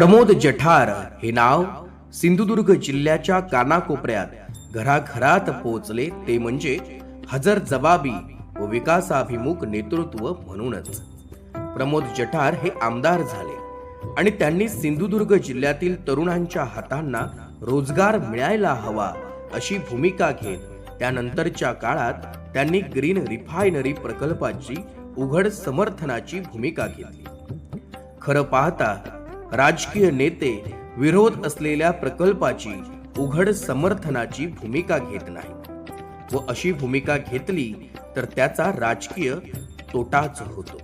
प्रमोद जठार हे नाव सिंधुदुर्ग जिल्ह्याच्या कानाकोपऱ्यात घराघरात पोहोचले. ते म्हणजे हजर जबाबी व विकासाभिमुख नेतृत्व म्हणूनच. प्रमोद जठार हे आमदार झाले आणि त्यांनी सिंधुदुर्ग जिल्ह्यातील तरुणांच्या हातांना रोजगार मिळायला हवा अशी भूमिका घेत त्यानंतरच्या काळात त्यांनी ग्रीन रिफायनरी प्रकल्पाची उघड समर्थनाची भूमिका घेतली. खरं पाहता राजकीय नेते विरोध असलेल्या प्रकल्पाची उघड समर्थनाची भूमिका घेत नाही. व अशी भूमिका घेतली तर त्याचा राजकीय तोटाच होतो.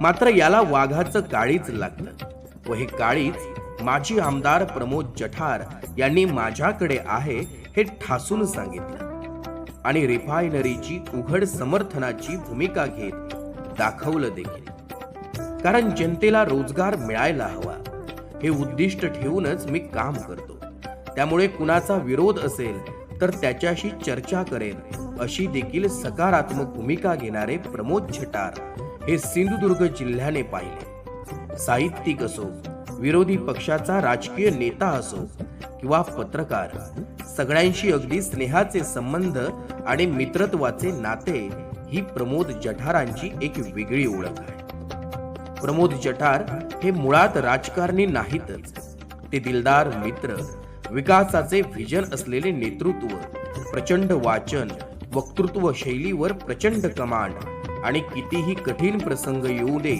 मात्र याला वाघाचं काळीच लागलं व हे काळीच माजी आमदार प्रमोद जठार यांनी माझ्याकडे आहे हे ठासून सांगितलं. आणि रिफायनरीची उघड समर्थनाची भूमिका घेत दाखवलं देखील. कारण जनतेला रोजगार मिळायला हवा. हे उद्दिष्ट ठेवूनच मी काम करतो. त्यामुळे कुणाचा विरोध असेल तर त्याच्याशी चर्चा करेन अशी देखील सकारात्मक भूमिका घेणारे प्रमोद छटार हे सिंधुदुर्ग जिल्ह्याने पाहिले. साहित्यिक असो विरोधी पक्षाचा राजकीय नेता असो किंवा पत्रकार सगळ्यांशी अगदी स्नेहाचे संबंध आणि मित्रत्वाचे नाते ही प्रमोद जठारांची एक वेगळी ओळख आहे. प्रमोद जठार हे मुळात राजकारणी नाहीतच ते दिलदार मित्र विकासाचे व्हिजन असलेले नेतृत्व प्रचंड वाचन वक्तृत्व शैलीवर प्रचंड कमांड आणि कितीही कठीण प्रसंग येऊ दे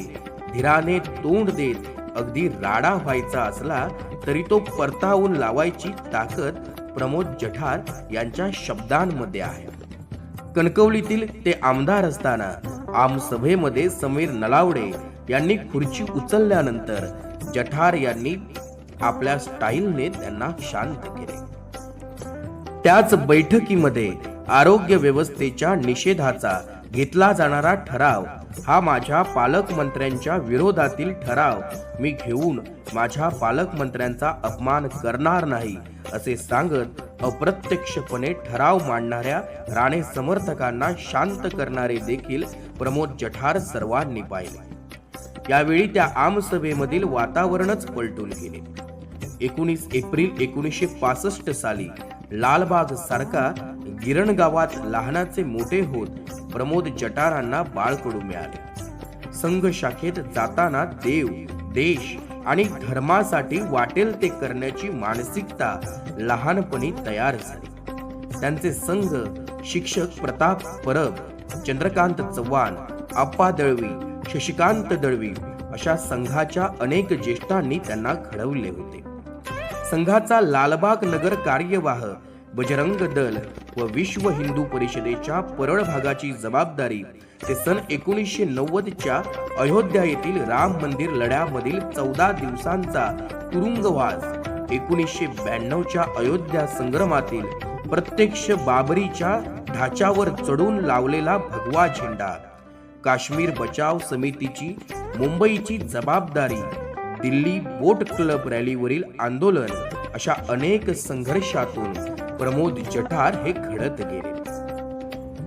धीराने तोंड देत अगदी राडा व्हायचा असला तरी तो परतावून लावायची ताकद प्रमोद जठार यांच्या शब्दांमध्ये आहे. कणकवलीतील ते आमदार असताना आमसभेमध्ये समीर नलावडे यांनी खुर्ची उचलल्यानंतर जठार यांनी आपल्या स्टाईलने त्यांना शांत केले. त्याच बैठकीमध्ये आरोग्य व्यवस्थेच्या निषेधाचा घेतला जाणारा ठराव हा माझ्या पालकमंत्र्यांच्या विरोधातील ठराव मी घेऊन माझ्या पालकमंत्र्यांचा अपमान करणार नाही असे सांगत अप्रत्यक्षपणे ठराव मांडणाऱ्या राणे समर्थकांना शांत करणारे देखील प्रमोद जठार सर्वांनी पाहिले. यावेळी त्या आमसभेमधील वातावरणच पलटून गेले. एकोणीस एप्रिल एकोणीसशे पासष्ट साली लालबाग सारखा गिरण गावात लहानाचे मोठे होत प्रमोद जटारांना बाळकडू मिळाले. संघ शाखेत जाताना देव देश आणि धर्मासाठी वाटेल ते करण्याची मानसिकता लहानपणी तयार झाली. त्यांचे संघ शिक्षक प्रताप परब चंद्रकांत चव्हाण आप्पा दळवी शशिकांत दळवी अशा संघाच्या अनेक ज्येष्ठांनी त्यांना घडवले होते. संघाचा लालबाग नगर कार्यवाह बजरंग दल व विश्व हिंदू परिषदेच्या परळ भागाची जबाबदारी ते सन एकोणीसशे नव्वदच्या अयोध्या येथील राम मंदिर लढ्यामधील चौदा दिवसांचा तुरुंगवास एकोणीसशे ब्याण्णवच्या अयोध्या संग्रमातील प्रत्यक्ष बाबरीच्या ढाच्यावर चढून लावलेला भगवा झेंडा काश्मीर बचाव समितीची मुंबईची जबाबदारी दिल्ली बोट क्लब रॅलीवरील आंदोलन अशा अनेक संघर्षातून प्रमोद जठार हे घडत गेले.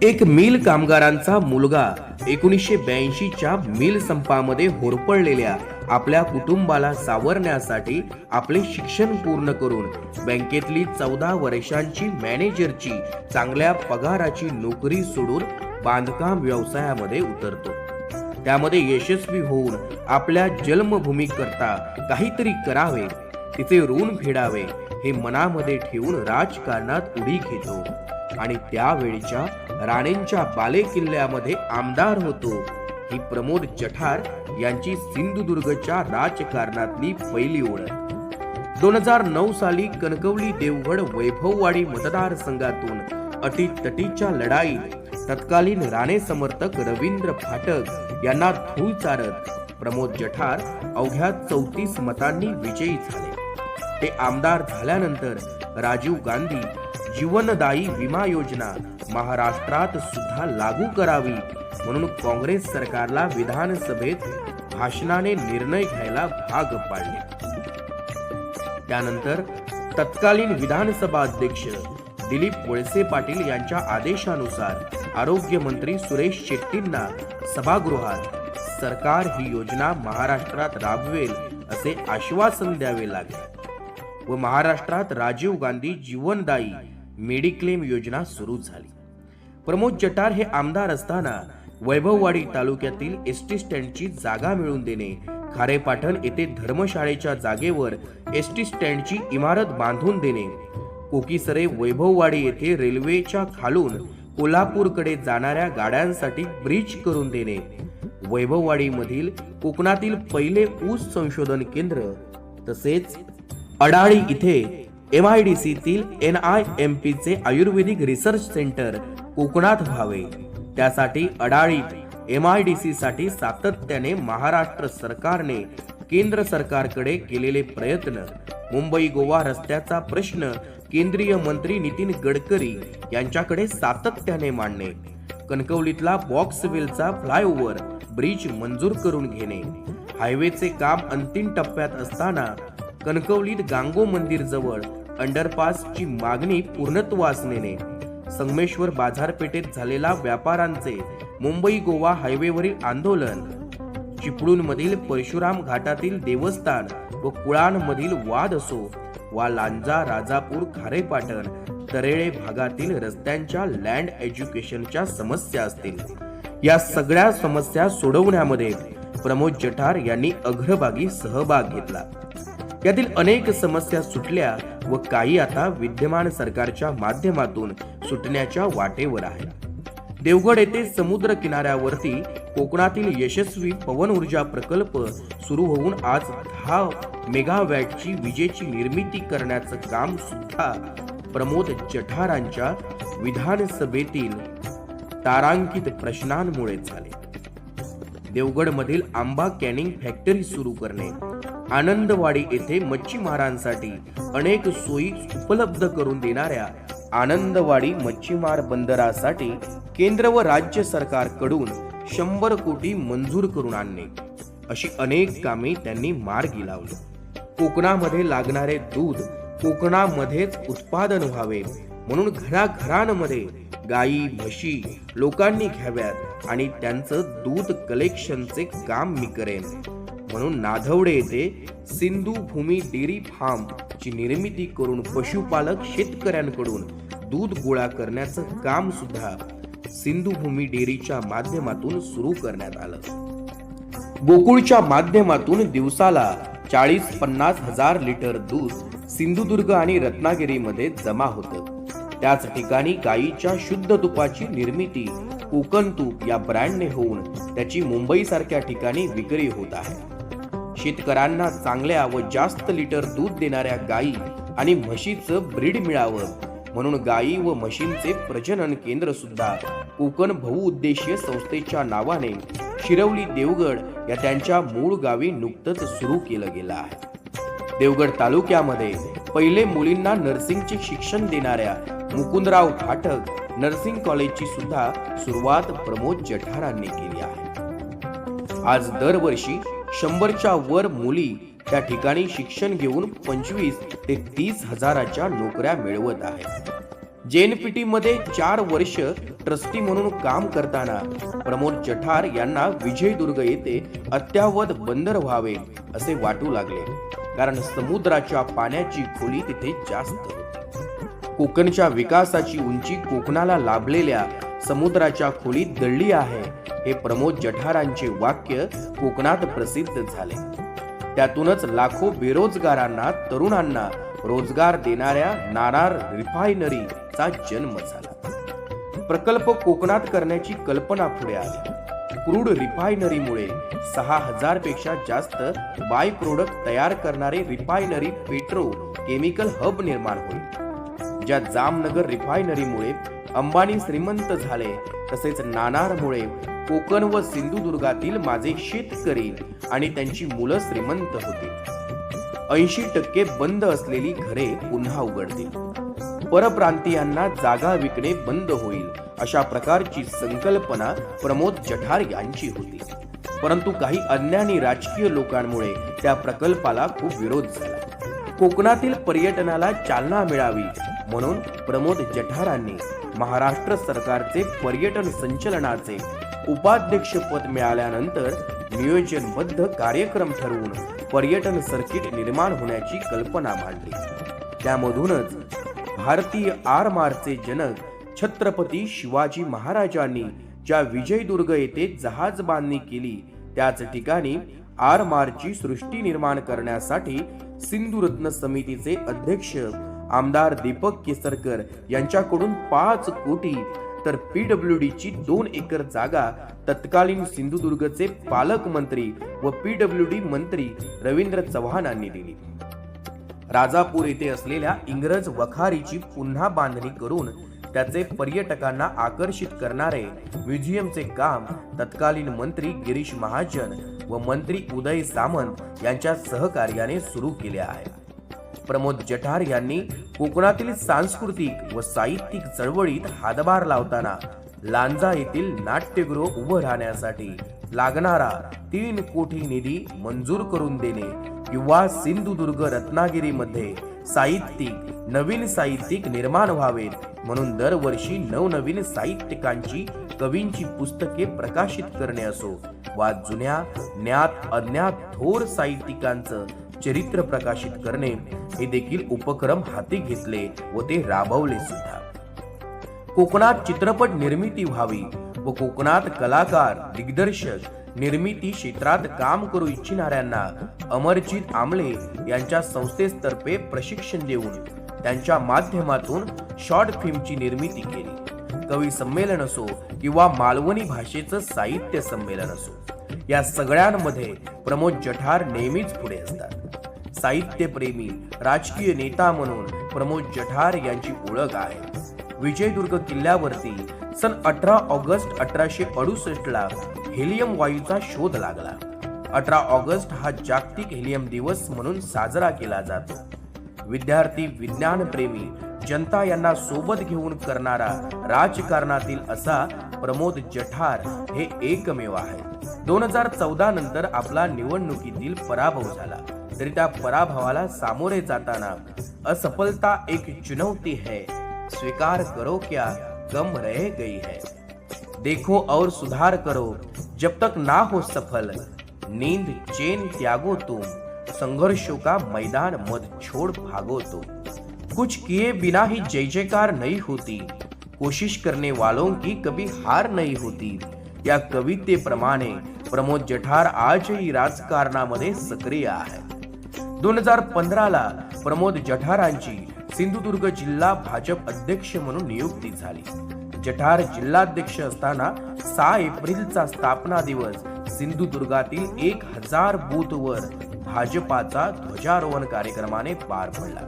एक मिल कामगारांचा मुलगा एकोणीसशे ब्याऐंशीच्या मिल संपामध्ये होरपळलेल्या आपल्या कुटुंबाला सावरण्यासाठी आपले शिक्षण पूर्ण करून बँकेतली चौदा वर्षांची मॅनेजरची चांगल्या पगाराची नोकरी सोडून बांधकाम व्यवसायामध्ये उतरतो. त्यामध्ये यशस्वी होऊन आपल्या जन्मभूमीकरता काहीतरी करावे तिचे ऋण फेडावे हे मनामध्ये ठेवून राजकारणात उडी घेतो. आणि त्यावेळच्या राणेंच्या बाले किल्ल्यामध्ये आमदार होतो ही प्रमोद जठार यांची सिंधुदुर्गच्या राजकारणातली पहिली ओळख. दोन हजार नऊ साली कणकवली देवगड वैभववाडी मतदारसंघातून अटीतटीच्या लढाईत तत्कालीन राणे समर्थक रवींद्र फाटक यांना धूळ चारत प्रमोद जठार अवघ्या चौतीस मतांनी विजयी झाले. ते आमदार झाल्यानंतर राजीव गांधी जीवनदायी विमा योजना महाराष्ट्रात सुद्धा लागू करावी म्हणून काँग्रेस सरकारला विधानसभेत भाषणाने निर्णय घ्यायला भाग पाडले. त्यानंतर तत्कालीन विधानसभा अध्यक्ष दिलीप वळसे पाटील यांच्या आदेशानुसार आरोग्यमंत्री सुरेश शेट्टींना सभागृहात सरकार ही योजना महाराष्ट्रात राबवेल असे आश्वासन द्यावे लागले. व महाराष्ट्रात राजीव गांधी जीवनदायी मेडिक्लेम योजना सुरू झाली. प्रमोद जटार हे आमदार असताना वैभववाडी तालुक्यातील एस टी स्टँडची जागा मिळवून देणे खारेपाटण येथे धर्मशाळेच्या जागेवर एस टी स्टँडची इमारत बांधून देणे कोकीसरे वैभववाडी येथे रेल्वेच्या खालून कोल्हापूरकडे जाणाऱ्या गाड्यांसाठी ब्रिज करून देणे. वैभववाडीमधील कोकणातील पहिले ऊस संशोधन केंद्र तसेच अडाळी इथे एम आय डी सीतील एन आय एम पी चे आयुर्वेदिक रिसर्च सेंटर कोकणात व्हावे. त्यासाठी Adali M I D C साठी सातत्याने महाराष्ट्र सरकारने केंद्र सरकारकडे केलेले प्रयत्न. मुंबई गोवा रस्त्याचा प्रश्न केंद्रीय मंत्री नितीन गडकरी यांच्याकडे सातत्याने मांडणे. कणकवलीतला बॉक्सवेलचा फ्लायओव्हर ब्रिज मंजूर करून घेणे. हायवेचे काम अंतिम टप्प्यात असताना कणकवलीत गांगो मंदिर जवळ अंडरपासची मागणी पूर्णत्वास नेणे संगमेश्वर बाजारपेठेत झालेला व्यापाऱ्यांचे मुंबई गोवा हायवेवरील आंदोलन चिपळूणमधील परशुराम घाटातील देवस्थान व कुळांमधील वाद असो वा लांजा राजापूर खारेपाटण तरेळे भागातील रस्त्यांच्या लँड एज्युकेशनच्या समस्या असतील. या सगळ्या समस्या सोडवण्यामध्ये प्रमोद जठार यांनी अग्रभागी सहभाग घेतला. यातील अनेक समस्या सुटल्या व काही आता विद्यमान सरकारच्या माध्यमातून सुटण्याच्या वाटेवर आहेत. देवगड येथे समुद्र किनाऱ्यावरती कोकणातील यशस्वी पवन ऊर्जा प्रकल्प सुरू होऊन आज दहा मेगावॅटची विजेची निर्मिती करण्याचं काम सुद्धा प्रमोद जठारांच्या विधानसभेतील तारांकित प्रश्नांमुळे झाले. देवगडमधील आंबा कॅनिंग फॅक्टरी सुरू करणे आनंदवाडी येथे मच्छीमारांसाठी अनेक सोयी उपलब्ध करून देणाऱ्या आनंदवाडी मच्छीमार बंदरासाठी केंद्र व राज्य सरकारकडून शंभर कोटी मंजूर करून आणणे. अशी अनेक कामे त्यांनी मार्गी लावली. कोकणामध्ये लागणारे दूध कोकणामध्येच उत्पादन व्हावे म्हणून घराघरांमध्ये गायी म्हशी लोकांनी घ्याव्यात आणि त्यांचं दूध कलेक्शनचे काम मी करेन. म्हणून नाधवडे येथे सिंधू भूमी डेअरी फार्म ची निर्मिती करून पशुपालक शेतकऱ्यांकडून दूध गोळा करण्याचं काम सुद्धा सिंधुभूमी डेअरीच्या माध्यमातून सुरू करण्यात आलं. गोकुळच्या माध्यमातून दिवसाला चाळीस पन्नास हजार लिटर दूध सिंधुदुर्ग आणि रत्नागिरीमध्ये जमा होतं. त्याच ठिकाणी गायीच्या शुद्ध तुपाची निर्मिती कोकण तूप या ब्रँडने होऊन त्याची मुंबईसारख्या ठिकाणी विक्री होत आहे. शेतकऱ्यांना चांगल्या व जास्त लिटर दूध देणाऱ्या गायी आणि म्हशीचं ब्रीड मिळावं म्हणून गायी व म्हशींचे प्रजनन केंद्र सुद्धा कोकण बहुउद्देशीय संस्थेच्या नावाने शिरवली देवगड या त्यांच्या मूळ गावी नुकतंच सुरू केलं गेलं आहे. देवगड तालुक्यामध्ये पहिले मुलींना नर्सिंगचे शिक्षण देणाऱ्या मुकुंदराव फाटक नर्सिंग कॉलेजची सुद्धा सुरुवात प्रमोद जठारांनी केली आहे. आज दरवर्षी शंभरच्या वर मुली त्या ठिकाणी शिक्षण घेऊन पंचवीस ते तीस हजाराच्या नोकऱ्या मिळवत आहेत. जेएनपीटी मध्ये चार वर्ष ट्रस्टी म्हणून काम करताना प्रमोद जठार यांना विजयदुर्ग येथे अत्यावत बंदर व्हावे असे वाटू लागले कारण समुद्राच्या पाण्याची खोली तिथे जास्त कोकणच्या विकासाची उंची कोकणाला लाभलेल्या समुद्राच्या खोलीत दळली आहे. हे प्रमोद जठारांचे वाक्य कोकणात प्रसिद्ध झाले. त्यातूनच लाखो बेरोजगारांना तरुणांना रोजगार देणाऱ्या नाणार रिफायनरीचा जन्म झाला. प्रकल्प कोकणात करण्याची कल्पना पुढे आली. क्रूड रिफायनरीमुळे सहा हजारपेक्षा जास्त बाय प्रोडक्ट तयार करणारे रिफायनरी पेट्रो केमिकल हब निर्माण होईल. ज्या जामनगर रिफायनरीमुळे अंबानी श्रीमंत झाले. तसेच नाणारमुळे कोकण व सिंधुदुर्गातील माझे शेतकरी आणि त्यांची मुलं श्रीमंत होतील ऐंशी टक्के बंद असलेली घरे पुन्हा उघडतील. परप्रांतीयांना जागा विकणे बंद होईल अशा प्रकारची संकल्पना प्रमोद जठार यांची होती. परंतु काही अज्ञानी राजकीय लोकांमुळे त्या प्रकल्पाला खूप विरोध झाला. कोकणातील पर्यटनाला चालना मिळावी म्हणून प्रमोद जठारांनी महाराष्ट्र सरकारचे पर्यटन संचलनाचे उपाध्यक्षपद मिळाल्यानंतर नियोजनबद्ध कार्यक्रम ठरवून पर्यटन सर्किट निर्माण होण्याची कल्पना मांडली. त्यामधूनच भारतीय आरमारचे जनक छत्रपती शिवाजी महाराजांनी ज्या विजयदुर्ग येथे जहाज बांधणी केली त्याच ठिकाणी आरमारची सृष्टी निर्माण करण्यासाठी सिंधुरत्न समितीचे अध्यक्ष आमदार दीपक केसरकर यांच्याकडून पाच कोटी. तर पीडब्ल्यू ची दोन एकर जागा तत्कालीन सिंधुदुर्गचे पालकमंत्री व पीडब्ल्यू डी मंत्री रवींद्र चव्हाणांनी दिली. राजापूर येथे असलेल्या इंग्रज वखारीची पुन्हा बांधणी करून त्याचे पर्यटकांना आकर्षित करणारे म्युझियमचे काम तत्कालीन मंत्री गिरीश महाजन व मंत्री उदय सामंत यांच्या सहकार्याने सुरू केले आहे. प्रमोद जठार यांनी कोकणातील सांस्कृतिक व साहित्यिक चळवळीत हातभार लावताना लांजा येथील नाट्यगृह उभं राहण्यासाठी लागणारा तीन कोटी निधी मंजूर करून देणे किंवा सिंधुदुर्ग रत्नागिरीमध्ये साहित्यिक नवीन साहित्यिक निर्माण व्हावेत म्हणून दरवर्षी नवनवीन साहित्यिकांची कवींची पुस्तके प्रकाशित करणे असो वा जुन्या ज्ञात अज्ञात थोर साहित्यिकांचं चरित्र प्रकाशित करणे हे देखील उपक्रम हाती घेतले व ते राबवले सुद्धा. कोकणात चित्रपट निर्मिती व्हावी व कोकणात कलाकार दिग्दर्शक निर्मिती क्षेत्रात काम करू इच्छिणाऱ्यांना अमरजीत आमले यांच्या संस्थेतर्फे प्रशिक्षण देऊन त्यांच्या माध्यमातून शॉर्ट फिल्मची निर्मिती केली. कवी संमेलन असो किंवा मालवणी भाषेचं साहित्य संमेलन असो या सगळ्यांमध्ये प्रमोद जठार नेहमीच पुढे असतात. साहित्यप्रेमी राजकीय नेता म्हणून प्रमोद जठार यांची ओळख आहे. विजयदुर्ग किल्ल्यावरती सन अठरा ऑगस्ट अठराशे अडुसष्टला हेलियम वायूचा शोध लागला. अठरा ऑगस्ट हा जागतिक हेलियम दिवस म्हणून साजरा केला जातो. विद्यार्थी विज्ञानप्रेमी जनता यांना सोबत घेऊन करणारा राजकारणातील असा प्रमोद जठार हे एकमेव आहे दोन हजार चौदा नंतर आपला निवडणुकीतील पराभव झाला. तरी त्या पराभवाला सामोरे जाताना असफलता एक चुनौती है. स्वीकार करो क्या गम रह गई है. देखो और सुधार करो. जब तक ना हो सफल, नींद चैन त्यागो तुम. संघर्षों का मैदान मत छोड़ भागो तुम. कुछ किए बिना ही जय जयकार नहीं होती. कोशिश करने वालों की कभी हार नहीं होती. या कवितेप्रमाणे प्रमोद जठार आज आजही राजकारणामध्ये सक्रिय आहे. दोन हजार पंधराला प्रमोद जठारांची सिंधुदुर्ग जिल्हा भाजप अध्यक्ष म्हणून नियुक्ती झाली. जठार जिल्हाध्यक्ष असताना सहा एप्रिलचा स्थापना दिवस सिंधुदुर्गातील एक हजार बूथवर भाजपाचा ध्वजारोहण कार्यक्रमाने पार पडला.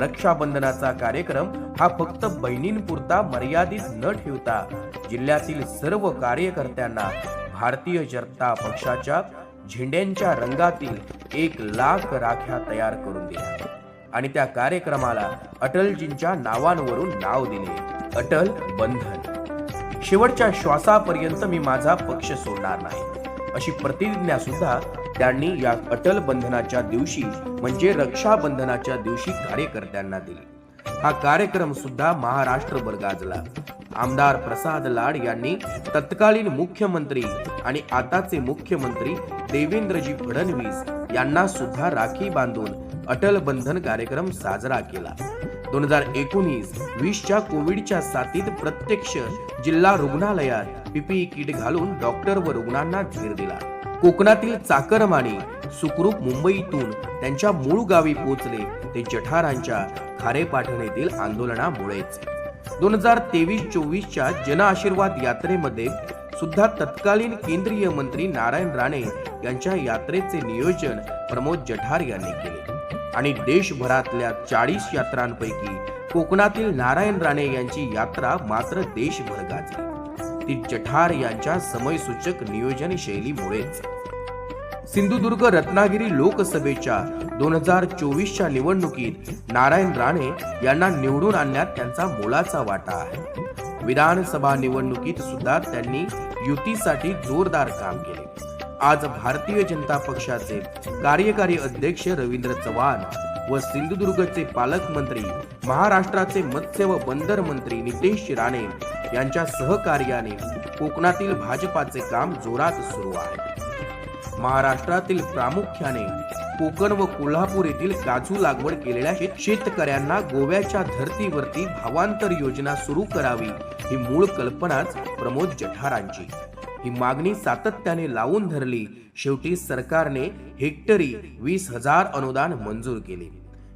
रक्षाबंधनाचा कार्यक्रम हा फक्त बहिणींपुरता मर्यादित न ठेवता जिल्ह्यातील सर्व कार्यकर्त्यांना भारतीय जनता पक्षाच्या झेंड्यांच्या रंगातील एक लाख राख्या तयार करून दिल्या. आणि त्या कार्यक्रमाला अटलजींच्या नावांवरून नाव दिले. अटल बंधन. शेवटच्या श्वासापर्यंत मी माझा पक्ष सोडणार नाही. अशी प्रतिज्ञा सुद्धा त्यांनी या अटल बंधनाच्या दिवशी म्हणजे रक्षाबंधनाच्या दिवशी कार्यकर्त्यांना दिली. हा कार्यक्रम सुद्धा महाराष्ट्रभर गाजला. आमदार प्रसाद लाड यांनी तत्कालीन मुख्यमंत्री आणि आताचे मुख्यमंत्री देवेंद्रजी फडणवीस यांना सुद्धा राखी बांधून अटल बंधन कार्यक्रम साजरा केला. दोन हजार एकोणीस वीसच्या कोविडच्या साथीत प्रत्यक्ष जिल्हा रुग्णालयात पीपीई किट घालून डॉक्टर व रुग्णांना धीर दिला. कोकणातील चाकरमानी सुखरूप मुंबईतून त्यांच्या मूळ गावी पोहोचले ते जठारांच्या खारेपाटण येथील आंदोलनामुळेच. दोन हजार तेवीस चोवीसच्या जनआशीर्वाद यात्रेमध्ये सुद्धा तत्कालीन केंद्रीय मंत्री नारायण राणे यांच्या यात्रेचे नियोजन प्रमोद जठार यांनी केले. आणि देशभरातल्या चाळीस यात्रांपैकी कोकणातील नारायण राणे यांची यात्रा मात्र देशभर गाजली. ती जठार यांच्या समयसूचक नियोजन शैलीमुळेच. सिंधुदुर्ग रत्नागिरी लोकसभेच्या दोन हजार चोवीसच्या निवडणुकीत नारायण राणे यांना निवडून आणण्यात त्यांचा मोलाचा वाटा आहे. विधानसभा निवडणुकीत सुद्धा त्यांनी युतीसाठी जोरदार काम केले. आज भारतीय जनता पक्षाचे कार्यकारी अध्यक्ष रवींद्र चव्हाण व सिंधुदुर्गचे पालकमंत्री महाराष्ट्राचे मत्स्य व बंदर मंत्री नितेश राणे यांच्या सहकार्याने कोकणातील भाजपाचे काम जोरात सुरू आहे. महाराष्ट्रातील प्रामुख्याने कोकण व कोल्हापूर येथील काजू लागवड केलेल्या शेतकऱ्यांना गोव्याच्या धर्तीवरती भावांतर योजना सुरू करावी ही मूळ कल्पनाच प्रमोद जठारांची. ही मागणी सातत्याने लावून धरली. शेवटी सरकारने हेक्टरी वीस हजार अनुदान मंजूर केले.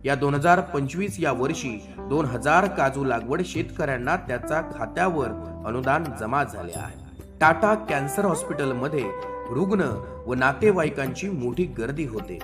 या दोन हजार पंचवीस या वर्षी दोन हजार काजू लागवड शेतकऱ्यांना त्याचा खात्यावर अनुदान जमा झाले आहे. टाटा कॅन्सर हॉस्पिटलमध्ये रुग्ण व नातेवाईकांची मोठी गर्दी होते.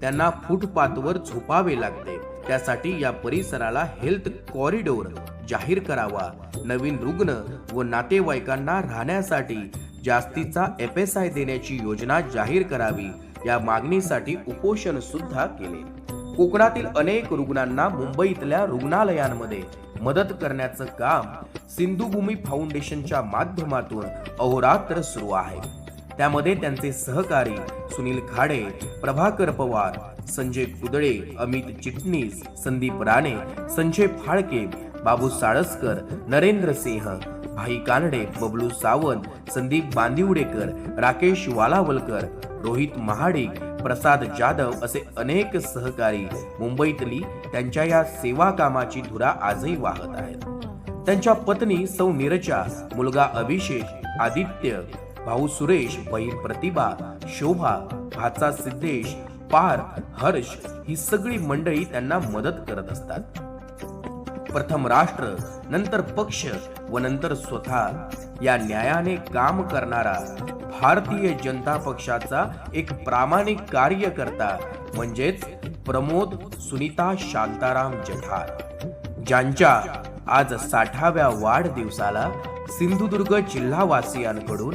त्यांना फुटपाथवर झोपावे लागते. त्यासाठी या परिसराला हेल्थ कॉरिडोर जाहीर करावा. नवीन रुग्ण व नातेवाईकांना राहण्यासाठी जास्तीचा एफ एस आय देण्याची योजना जाहीर करावी. या मागणीसाठी उपोषण सुद्धा केले. कोकणातील अनेक रुग्णांना मुंबईतल्या रुग्णालयांमध्ये मदत करण्याचं काम सिंधुभूमी फाउंडेशनच्या माध्यमातून अहोरात्र सुरू आहे. त्यामध्ये त्यांचे सहकारी सुनील खाडे प्रभाकर पवार संजय कुदळे अमित चिटणीस संदीप राणे संजय फाळके बाबू साळसकर नरेंद्र सिंह भाई कानडे बबलू सावंत संदीप बांदिवडेकर राकेश वालावलकर रोहित महाडिक प्रसाद जाधव असे अनेक सहकारी मुंबईतली त्यांच्या या सेवा कामाची धुरा आजही वाहत आहेत. त्यांच्या पत्नी सौ नीरजा मुलगा अभिषेक आदित्य भाऊ सुरेश बहीण प्रतिभा शोभा भाचा सिद्धेश पार हर्ष ही सगळी मंडळी त्यांना मदत करत असतात. प्रथम राष्ट्र नंतर पक्ष व नंतर स्वतः या न्यायाने काम करणारा भारतीय जनता पक्षाचा एक प्रामाणिक कार्यकर्ता म्हणजेच प्रमोद सुनीता शांताराम जठार ज्यांच्या आज साठाव्या वाढदिवसाला सिंधुदुर्ग जिल्हावासियांकडून